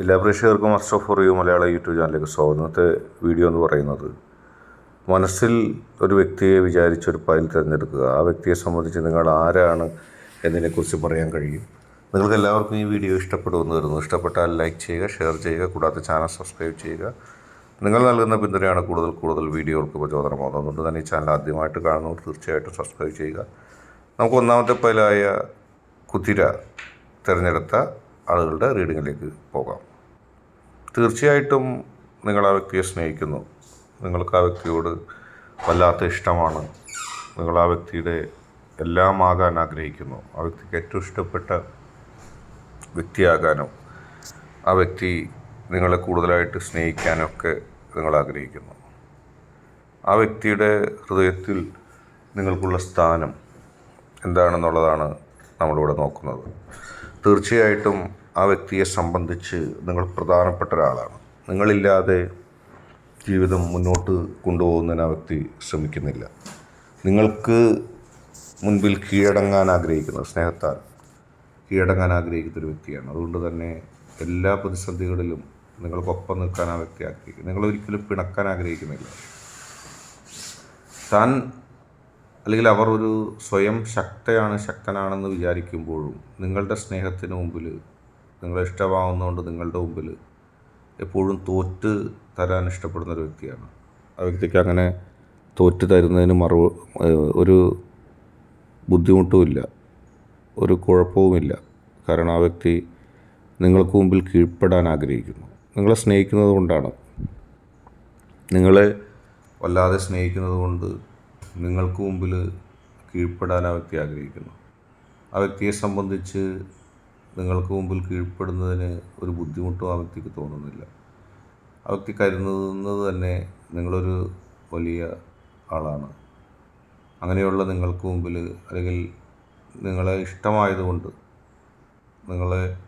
എല്ലാ പ്രേക്ഷകർക്കും off for you Malayala YouTube ചാനലിലേക്ക് സ്വാഗതം. ഇന്നത്തെ വീഡിയോ എന്ന് പറയുന്നത് മനസ്സിൽ ഒരു വ്യക്തിയെ വിചാരിച്ചൊരു ഫയൽ തിരഞ്ഞെടുക്കുക. ആ വ്യക്തിയെ സംബന്ധിച്ച് നിങ്ങൾ ആരാണ് എന്നതിനെക്കുറിച്ച് പറയാൻ കഴിയും. നിങ്ങൾക്ക് എല്ലാവർക്കും ഈ വീഡിയോ ഇഷ്ടപ്പെടുമെന്ന് വരുന്നു ഇഷ്ടപ്പെട്ടാൽ ലൈക്ക് ചെയ്യുക ഷെയർ ചെയ്യുക കൂടാതെ ചാനൽ സബ്സ്ക്രൈബ് ചെയ്യുക. നിങ്ങൾ നൽകുന്ന പിന്തുണയാണ് കൂടുതൽ കൂടുതൽ വീഡിയോകൾക്ക് പ്രചോദനമാകുന്നത്. അതുകൊണ്ട് തന്നെ ഈ ചാനൽ ആദ്യമായിട്ട് കാണുന്നവർ തീർച്ചയായിട്ടും സബ്സ്ക്രൈബ് ചെയ്യുക. നമുക്ക് ഒന്നാമത്തെ ഫയലായ കുതിര തിരഞ്ഞെടുത്ത ആളുകളുടെ റീഡിങ്ങിലേക്ക് പോകാം. തീർച്ചയായിട്ടും നിങ്ങൾ ആ വ്യക്തിയെ സ്നേഹിക്കുന്നു. നിങ്ങൾക്ക് ആ വ്യക്തിയോട് വല്ലാത്ത ഇഷ്ടമാണ്. നിങ്ങൾ ആ വ്യക്തിയുടെ എല്ലാമാകാൻ ആഗ്രഹിക്കുന്നു. ആ വ്യക്തിക്ക് ഏറ്റവും ഇഷ്ടപ്പെട്ട വ്യക്തിയാകാനും ആ വ്യക്തി നിങ്ങളെ കൂടുതലായിട്ട് സ്നേഹിക്കാനൊക്കെ നിങ്ങൾ ആഗ്രഹിക്കുന്നു. ആ വ്യക്തിയുടെ ഹൃദയത്തിൽ നിങ്ങൾക്കുള്ള സ്ഥാനം എന്താണെന്നുള്ളതാണ് നമ്മളിവിടെ നോക്കുന്നത്. തീർച്ചയായിട്ടും ആ വ്യക്തിയെ സംബന്ധിച്ച് നിങ്ങൾ പ്രധാനപ്പെട്ട ഒരാളാണ്. നിങ്ങളില്ലാതെ ജീവിതം മുന്നോട്ട് കൊണ്ടുപോകുന്നതിന് ആ വ്യക്തി ശ്രമിക്കുന്നില്ല. നിങ്ങൾക്ക് മുൻപിൽ കീഴടങ്ങാൻ ആഗ്രഹിക്കുന്ന സ്നേഹത്താൽ കീഴടങ്ങാൻ ആഗ്രഹിക്കുന്ന ഒരു വ്യക്തിയാണ്. അതുകൊണ്ട് തന്നെ എല്ലാ പ്രതിസന്ധികളിലും നിങ്ങൾക്കൊപ്പം നിൽക്കാൻ ആ വ്യക്തി ആഗ്രഹിക്കും. നിങ്ങളൊരിക്കലും പിണക്കാൻ ആഗ്രഹിക്കുന്നില്ല. താൻ അല്ലെങ്കിൽ അവർ ഒരു സ്വയം ശക്തയാണ് ശക്തനാണെന്ന് വിചാരിക്കുമ്പോഴും നിങ്ങളുടെ സ്നേഹത്തിന് മുമ്പിൽ നിങ്ങളെ ഇഷ്ടമാവുന്നതുകൊണ്ട് നിങ്ങളുടെ മുമ്പിൽ എപ്പോഴും തോറ്റ് തരാൻ ഇഷ്ടപ്പെടുന്ന ഒരു വ്യക്തിയാണ്. ആ വ്യക്തിക്ക് അങ്ങനെ തോറ്റ് തരുന്നതിന് മറു ഒരു ബുദ്ധിമുട്ടുമില്ല ഒരു കുഴപ്പവുമില്ല കാരണം ആ വ്യക്തി നിങ്ങൾക്ക് മുമ്പിൽ കീഴ്പ്പെടാൻ ആഗ്രഹിക്കുന്നു. നിങ്ങളെ സ്നേഹിക്കുന്നത് കൊണ്ടാണ്. നിങ്ങളെ വല്ലാതെ സ്നേഹിക്കുന്നത് കൊണ്ട് നിങ്ങൾക്ക് മുമ്പിൽ കീഴ്പ്പെടാൻ ആ വ്യക്തി ആഗ്രഹിക്കുന്നു. ആ വ്യക്തിയെ സംബന്ധിച്ച് നിങ്ങൾക്ക് മുമ്പിൽ കീഴ്പ്പെടുന്നതിന് ഒരു ബുദ്ധിമുട്ടും ആ വ്യക്തിക്ക് തോന്നുന്നില്ല. ആ വ്യക്തി കരുതുന്നത് തന്നെ നിങ്ങളൊരു വലിയ ആളാണ്. അങ്ങനെയുള്ള നിങ്ങൾക്ക് മുമ്പിൽ അല്ലെങ്കിൽ നിങ്ങളെ ഇഷ്ടമായതുകൊണ്ട് നിങ്ങളെ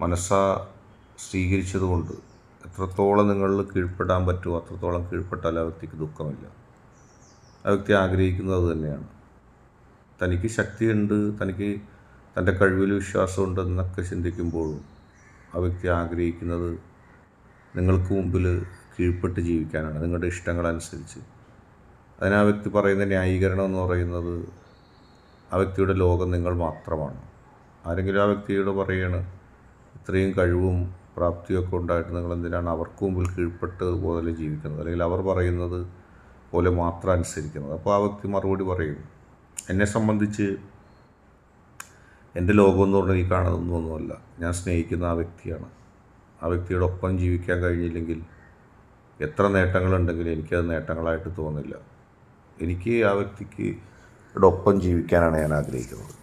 മനസ്സാ സ്വീകരിച്ചതുകൊണ്ട് എത്രത്തോളം നിങ്ങളിൽ കീഴ്പ്പെടാൻ പറ്റുമോ അത്രത്തോളം കീഴ്പ്പെട്ടാൽ ആ വ്യക്തിക്ക് ദുഃഖമില്ല. ആ വ്യക്തി ആഗ്രഹിക്കുന്നത് തന്നെയാണ്. തനിക്ക് ശക്തിയുണ്ട് തനിക്ക് തന്റെ കഴിവിൽ വിശ്വാസമുണ്ടെന്നൊക്കെ ചിന്തിക്കുമ്പോഴും ആ വ്യക്തി ആഗ്രഹിക്കുന്നത് നിങ്ങൾക്ക് മുമ്പിൽ കീഴ്പ്പെട്ട് ജീവിക്കാനാണ് നിങ്ങളുടെ ഇഷ്ടങ്ങളനുസരിച്ച്. അതിന് വ്യക്തി പറയുന്ന ന്യായീകരണം എന്ന് പറയുന്നത് ആ വ്യക്തിയുടെ ലോകം നിങ്ങൾ മാത്രമാണ്. ആരെങ്കിലും ആ വ്യക്തിയോട് പറയാണ് ഇത്രയും കഴിവും പ്രാപ്തിയൊക്കെ ഉണ്ടായിട്ട് നിങ്ങൾ എന്തിനാണ് അവർക്ക് മുമ്പിൽ കീഴ്പ്പെട്ട് പോലെ ജീവിക്കുന്നത്? അല്ലെങ്കിൽ അവർ പറയുന്നത് പോലെ മാത്രം അനുസരിക്കുന്നത്. അപ്പോൾ ആ വ്യക്തി മറുപടി പറയും എന്നെ സംബന്ധിച്ച് എന്റെ ലോകം എന്ന് പറഞ്ഞാൽ ഈ കാണുന്നതൊന്നുമല്ല. ഞാൻ സ്നേഹിക്കുന്ന ആ വ്യക്തിയാണ്. ആ വ്യക്തിയുടെ ഒപ്പം ജീവിക്കാൻ കഴിഞ്ഞില്ലെങ്കിൽ എത്ര നേട്ടങ്ങളുണ്ടെങ്കിലും എനിക്കത് നേട്ടങ്ങളായിട്ട് തോന്നില്ല. എനിക്ക് ആ വ്യക്തിക്ക് ഒപ്പം ജീവിക്കാനാണ് ഞാൻ ആഗ്രഹിക്കുന്നത്.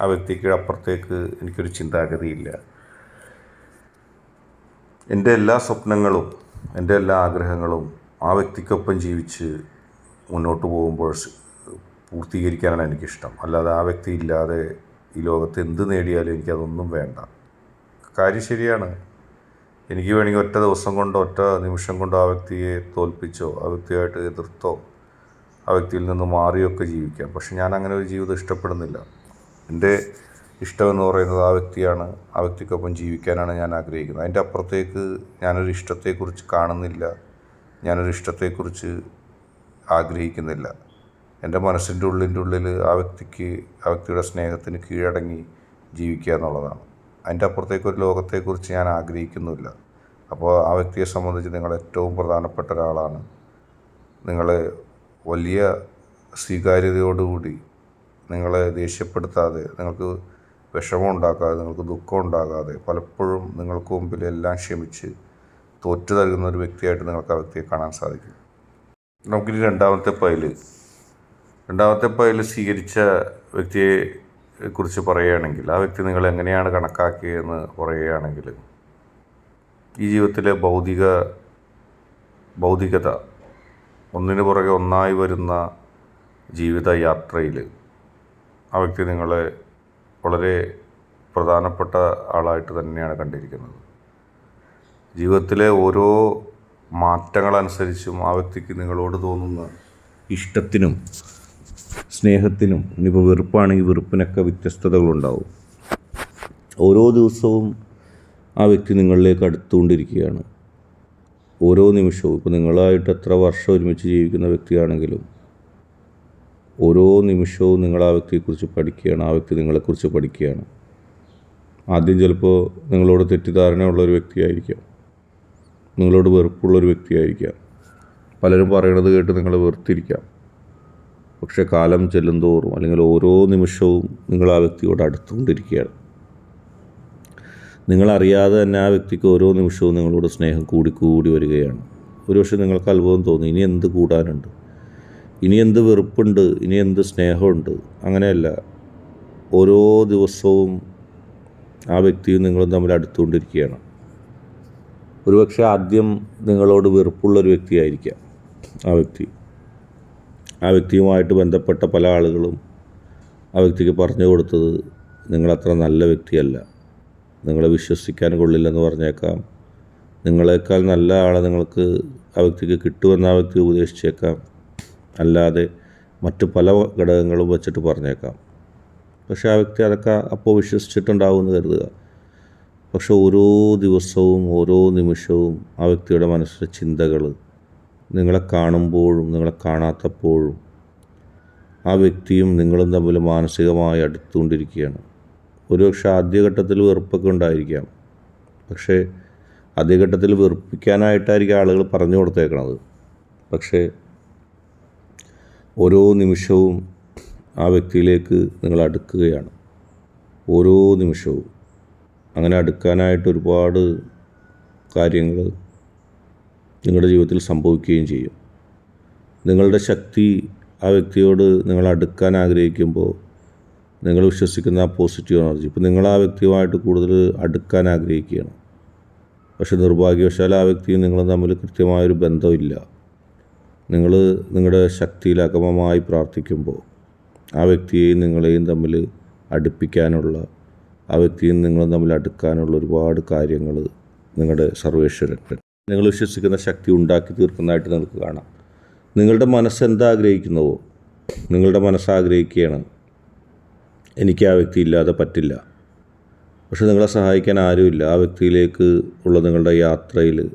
ആ വ്യക്തിക്ക് അപ്പുറത്തേക്ക് എനിക്കൊരു ചിന്താഗതിയില്ല. എന്റെ എല്ലാ സ്വപ്നങ്ങളും എന്റെ എല്ലാ ആഗ്രഹങ്ങളും ആ വ്യക്തിക്കൊപ്പം ജീവിച്ച് മുന്നോട്ട് പോകുമ്പോൾ പൂർത്തീകരിക്കാനാണ് എനിക്കിഷ്ടം. അല്ലാതെ ആ വ്യക്തി ഇല്ലാതെ ഈ ലോകത്ത് എന്ത് നേടിയാലും എനിക്കതൊന്നും വേണ്ട. കാര്യം ശരിയാണ്. എനിക്ക് വേണമെങ്കിൽ ഒറ്റ ദിവസം കൊണ്ടോ ഒറ്റ നിമിഷം കൊണ്ടോ ആ വ്യക്തിയെ തോൽപ്പിച്ചോ ആ വ്യക്തിയായിട്ട് എതിർത്തോ ആ വ്യക്തിയിൽ നിന്ന് മാറിയൊക്കെ ജീവിക്കാം. പക്ഷെ ഞാൻ അങ്ങനെ ഒരു ജീവിതം ഇഷ്ടപ്പെടുന്നില്ല. എന്റെ ഇഷ്ടമെന്ന് പറയുന്നത് ആ വ്യക്തിയാണ്. ആ വ്യക്തിക്കൊപ്പം ജീവിക്കാനാണ് ഞാൻ ആഗ്രഹിക്കുന്നത്. അതിന്റെ അപ്പുറത്തേക്ക് ഞാനൊരു ഇഷ്ടത്തെക്കുറിച്ച് കാണുന്നില്ല. ഞാനൊരു ഇഷ്ടത്തെക്കുറിച്ച് ആഗ്രഹിക്കുന്നില്ല. എന്റെ മനസ്സിന്റെ ഉള്ളിന്റെ ഉള്ളിൽ ആ വ്യക്തിക്ക് ആ വ്യക്തിയുടെ സ്നേഹത്തിന് കീഴടങ്ങി ജീവിക്കുക എന്നുള്ളതാണ്. അതിന്റെ അപ്പുറത്തേക്ക് ഒരു ലോകത്തെക്കുറിച്ച് ഞാൻ ആഗ്രഹിക്കുന്നില്ല അപ്പോൾ ആ വ്യക്തിയെ സംബന്ധിച്ച് നിങ്ങൾ ഏറ്റവും പ്രധാനപ്പെട്ട ഒരാളാണ്. നിങ്ങൾ വലിയ സ്വീകാര്യതയോടുകൂടി നിങ്ങളെ ദേഷ്യപ്പെടുത്താതെ നിങ്ങൾക്ക് വിഷമം ഉണ്ടാക്കാതെ നിങ്ങൾക്ക് ദുഃഖം ഉണ്ടാകാതെ പലപ്പോഴും നിങ്ങൾക്ക് മുമ്പിൽ എല്ലാം ക്ഷമിച്ച് തോറ്റു നൽകുന്ന ഒരു വ്യക്തിയായിട്ട് നിങ്ങൾക്ക് ആ വ്യക്തിയെ കാണാൻ സാധിക്കും. നമുക്കിനി രണ്ടാമത്തെ പൈൽ രണ്ടാമത്തെ പൈൽ സ്വീകരിച്ച വ്യക്തിയെ കുറിച്ച് പറയുകയാണെങ്കിൽ ആ വ്യക്തി നിങ്ങൾ എങ്ങനെയാണ് കണക്കാക്കിയതെന്ന് പറയുകയാണെങ്കിൽ ഈ ജീവിതത്തിലെ ഭൗതിക ഭൗതികത ഒന്നിനു പുറകെ ഒന്നായി വരുന്ന ജീവിതയാത്രയിൽ ആ വ്യക്തി നിങ്ങളെ വളരെ പ്രധാനപ്പെട്ട ആളായിട്ട് തന്നെയാണ് കണ്ടിരിക്കുന്നത്. ജീവിതത്തിലെ ഓരോ മാറ്റങ്ങളനുസരിച്ചും ആ വ്യക്തിക്ക് നിങ്ങളോട് തോന്നുന്ന ഇഷ്ടത്തിനും സ്നേഹത്തിനും ഇനിയിപ്പോൾ വെറുപ്പാണെങ്കിൽ വെറുപ്പിനൊക്കെ വ്യത്യസ്തതകളുണ്ടാവും. ഓരോ ദിവസവും ആ വ്യക്തി നിങ്ങളിലേക്ക് അടുത്തുകൊണ്ടിരിക്കുകയാണ്. ഓരോ നിമിഷവും ഇപ്പോൾ നിങ്ങളായിട്ട് എത്ര വർഷം ഒരുമിച്ച് ജീവിക്കുന്ന വ്യക്തിയാണെങ്കിലും ഓരോ നിമിഷവും നിങ്ങൾ ആ വ്യക്തിയെക്കുറിച്ച് പഠിക്കുകയാണ് ആ വ്യക്തി നിങ്ങളെക്കുറിച്ച് പഠിക്കുകയാണ്. ആദ്യം ചിലപ്പോൾ നിങ്ങളോട് തെറ്റിദ്ധാരണയുള്ള ഒരു വ്യക്തിയായിരിക്കാം. നിങ്ങളോട് വെറുപ്പുള്ള ഒരു വ്യക്തിയായിരിക്കാം. പലരും പറയണത് കേട്ട് നിങ്ങളെ വെറുത്തിരിക്കാം. പക്ഷെ കാലം ചെല്ലും തോറും അല്ലെങ്കിൽ ഓരോ നിമിഷവും നിങ്ങൾ ആ വ്യക്തിയോട് അടുത്തുകൊണ്ടിരിക്കുകയാണ്. നിങ്ങളറിയാതെ തന്നെ ആ വ്യക്തിക്ക് ഓരോ നിമിഷവും നിങ്ങളോട് സ്നേഹം കൂടിക്കൂടി കൂടി വരികയാണ്. ഒരുപക്ഷെ നിങ്ങൾക്ക് അത്ഭുതം തോന്നി ഇനി എന്ത് കൂടാനുണ്ട്? ഇനി എന്ത് വെറുപ്പുണ്ട്? ഇനി എന്ത് സ്നേഹമുണ്ട്? അങ്ങനെയല്ല. ഓരോ ദിവസവും ആ വ്യക്തിയും നിങ്ങളും തമ്മിൽ അടുത്തുകൊണ്ടിരിക്കുകയാണ്. ഒരുപക്ഷെ ആദ്യം നിങ്ങളോട് വെറുപ്പുള്ള ഒരു വ്യക്തിയായിരിക്കാം ആ വ്യക്തി. ആ വ്യക്തിയുമായിട്ട് ബന്ധപ്പെട്ട പല ആളുകളും ആ വ്യക്തിക്ക് പറഞ്ഞു കൊടുത്തത് നിങ്ങളത്ര നല്ല വ്യക്തിയല്ല. നിങ്ങളെ വിശ്വസിക്കാൻ കൊള്ളില്ലെന്ന് പറഞ്ഞേക്കാം. നിങ്ങളെക്കാൾ നല്ല ആളെ നിങ്ങൾക്ക് ആ വ്യക്തിക്ക് കിട്ടുമെന്ന് ആ വ്യക്തി ഉപദേശിച്ചേക്കാം. അല്ലാതെ മറ്റു പല ഘടകങ്ങളും വെച്ചിട്ട് പറഞ്ഞേക്കാം. പക്ഷേ ആ വ്യക്തി അതൊക്കെ അപ്പോൾ വിശ്വസിച്ചിട്ടുണ്ടാവുമെന്ന് കരുതുക. പക്ഷേ ഓരോ ദിവസവും ഓരോ നിമിഷവും ആ വ്യക്തിയുടെ മനസ്സിലെ ചിന്തകൾ നിങ്ങളെ കാണുമ്പോഴും നിങ്ങളെ കാണാത്തപ്പോഴും ആ വ്യക്തിയും നിങ്ങളും തമ്മിൽ മാനസികമായി അടുത്തുകൊണ്ടിരിക്കുകയാണ്. ഒരുപക്ഷെ ആദ്യഘട്ടത്തിൽ വെറുപ്പൊക്കെ ഉണ്ടായിരിക്കാം. പക്ഷേ ആദ്യഘട്ടത്തിൽ വെറുപ്പിക്കാനായിട്ടായിരിക്കും ആളുകൾ പറഞ്ഞു കൊടുത്തേക്കണത്. പക്ഷേ ഓരോ നിമിഷവും ആ വ്യക്തിയിലേക്ക് നിങ്ങൾ അടുക്കുകയാണ്. ഓരോ നിമിഷവും. അങ്ങനെ അടുക്കാനായിട്ട് ഒരുപാട് കാര്യങ്ങൾ നിങ്ങളുടെ ജീവിതത്തിൽ സംഭവിക്കുകയും ചെയ്യും. നിങ്ങളുടെ ശക്തി ആ വ്യക്തിയോട് നിങ്ങൾ അടുക്കാൻ ആഗ്രഹിക്കുമ്പോൾ നിങ്ങൾ വിശ്വസിക്കുന്ന ആ പോസിറ്റീവ് എനർജി ഇപ്പോൾ നിങ്ങൾ ആ വ്യക്തിയുമായിട്ട് കൂടുതൽ അടുക്കാൻ ആഗ്രഹിക്കുകയാണ്. പക്ഷെ നിർഭാഗ്യവശാൽ ആ വ്യക്തിയും നിങ്ങളും തമ്മിൽ കൃത്യമായൊരു ബന്ധമില്ല. നിങ്ങൾ നിങ്ങളുടെ ശക്തിയിൽ അകമമായി പ്രാർത്ഥിക്കുമ്പോൾ ആ വ്യക്തിയെയും നിങ്ങളെയും തമ്മിൽ അടുപ്പിക്കാനുള്ള ആ വ്യക്തിയും നിങ്ങളും തമ്മിൽ അടുക്കാനുള്ള ഒരുപാട് കാര്യങ്ങൾ നിങ്ങളുടെ സർവേശ്വരൻ നിങ്ങൾ വിശ്വസിക്കുന്ന ശക്തി ഉണ്ടാക്കി തീർക്കുന്നതായിട്ട് നിങ്ങൾക്ക് കാണാം. നിങ്ങളുടെ മനസ്സ് എന്താ ആഗ്രഹിക്കുന്നുവോ നിങ്ങളുടെ മനസ്സാഗ്രഹിക്കുകയാണ് എനിക്ക് ആ വ്യക്തി ഇല്ലാതെ പറ്റില്ല. പക്ഷെ നിങ്ങളെ സഹായിക്കാൻ ആരുമില്ല. ആ വ്യക്തിയിലേക്ക് ഉള്ള നിങ്ങളുടെ യാത്രയിൽ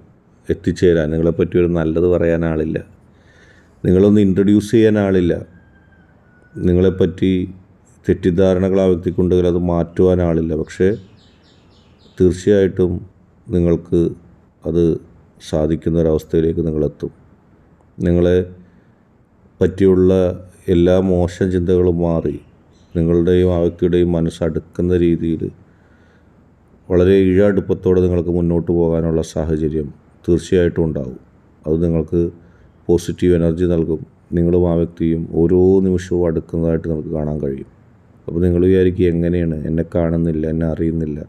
എത്തിച്ചേരാൻ നിങ്ങളെപ്പറ്റി ഒരു നല്ലത് പറയാൻ ആളില്ല. നിങ്ങളൊന്ന് ഇൻട്രൊഡ്യൂസ് ചെയ്യാൻ ആളില്ല. നിങ്ങളെപ്പറ്റി തെറ്റിദ്ധാരണകൾ ആ വ്യക്തിക്കുണ്ടെങ്കിൽ അത് മാറ്റുവാൻ ആളില്ല. പക്ഷേ തീർച്ചയായിട്ടും നിങ്ങൾക്ക് അത് സാധിക്കുന്ന ഒരവസ്ഥയിലേക്ക് നിങ്ങളെത്തും. നിങ്ങളെ പറ്റിയുള്ള എല്ലാ മോശം ചിന്തകളും മാറി നിങ്ങളുടെയും ആ മനസ്സടുക്കുന്ന രീതിയിൽ വളരെ ഇഴടുപ്പത്തോടെ നിങ്ങൾക്ക് മുന്നോട്ട് പോകാനുള്ള സാഹചര്യം തീർച്ചയായിട്ടും ഉണ്ടാവും അത് നിങ്ങൾക്ക് പോസിറ്റീവ് എനർജി നൽകും. നിങ്ങളും ആ വ്യക്തിയും ഓരോ നിമിഷവും അടുക്കുന്നതായിട്ട് നമുക്ക് കാണാൻ കഴിയും. അപ്പോൾ നിങ്ങൾ വിചാരിക്കും എങ്ങനെയാണ്? എന്നെ കാണുന്നില്ല എന്നെ അറിയുന്നില്ല.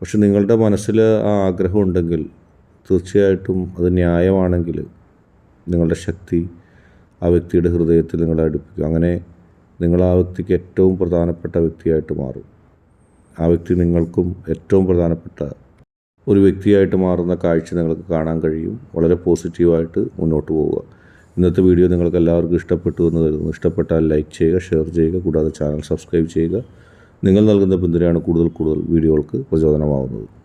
പക്ഷെ നിങ്ങളുടെ മനസ്സിൽ ആ ആഗ്രഹം ഉണ്ടെങ്കിൽ തീർച്ചയായിട്ടും അത് ന്യായമാണെങ്കിൽ നിങ്ങളുടെ ശക്തി ആ വ്യക്തിയുടെ ഹൃദയത്തിൽ നിങ്ങളെ അടുപ്പിക്കും. അങ്ങനെ നിങ്ങൾ ആ വ്യക്തിക്ക് ഏറ്റവും പ്രധാനപ്പെട്ട വ്യക്തിയായിട്ട് മാറും. ആ വ്യക്തി നിങ്ങൾക്കും ഏറ്റവും പ്രധാനപ്പെട്ട ഒരു വ്യക്തിയായിട്ട് മാറുന്ന കാഴ്ച നിങ്ങൾക്ക് കാണാൻ കഴിയും. വളരെ പോസിറ്റീവായിട്ട് മുന്നോട്ട് പോവുക. ഇന്നത്തെ വീഡിയോ നിങ്ങൾക്ക് എല്ലാവർക്കും ഇഷ്ടപ്പെട്ടു എന്ന് കരുതുന്നു. ഇഷ്ടപ്പെട്ടാൽ ലൈക്ക് ചെയ്യുക ഷെയർ ചെയ്യുക കൂടാതെ ചാനൽ സബ്സ്ക്രൈബ് ചെയ്യുക. നിങ്ങൾ നൽകുന്ന പിന്തുണയാണ് കൂടുതൽ കൂടുതൽ വീഡിയോകൾക്ക് പ്രചോദനമാവുന്നത്.